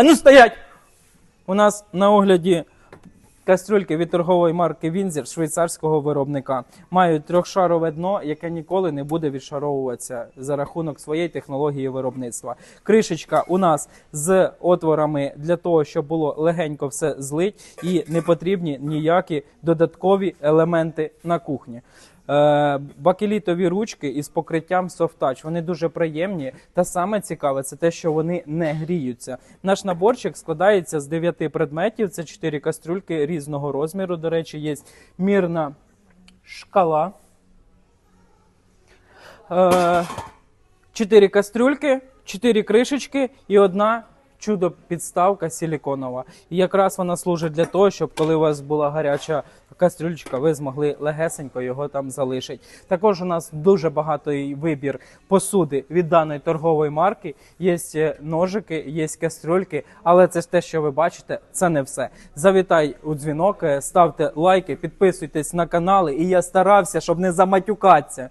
А ну стоять! У нас на огляді кастрюльки від торгової марки Вінзер швейцарського виробника. Мають трьохшарове дно, яке ніколи не буде відшаровуватися за рахунок своєї технології виробництва. Кришечка у нас з отворами для того, щоб було легенько все злить і не потрібні ніякі додаткові елементи на кухні. Е, Бакелітові ручки із покриттям Touch. Вони дуже приємні. Та саме цікаве, це те, що вони не гріються. Наш наборчик складається з 9 предметів. Це 4 кастрюльки різного розміру. До речі, є мірна шкала. Е, Чотири кастрюльки, чотири кришечки і одна чудо підставка силіконова. І якраз вона служить для того, щоб коли у вас була гаряча кастрюльчика, ви змогли легесенько його там залишити. Також у нас дуже багатий вибір посуди від даної торгової марки. Є е, ножики, є кастрюльки, але це ж те, що ви бачите, це не все. Завітай у дзвінок, е, ставте лайки, підписуйтесь на канали, і я старався, щоб не заматюкатися.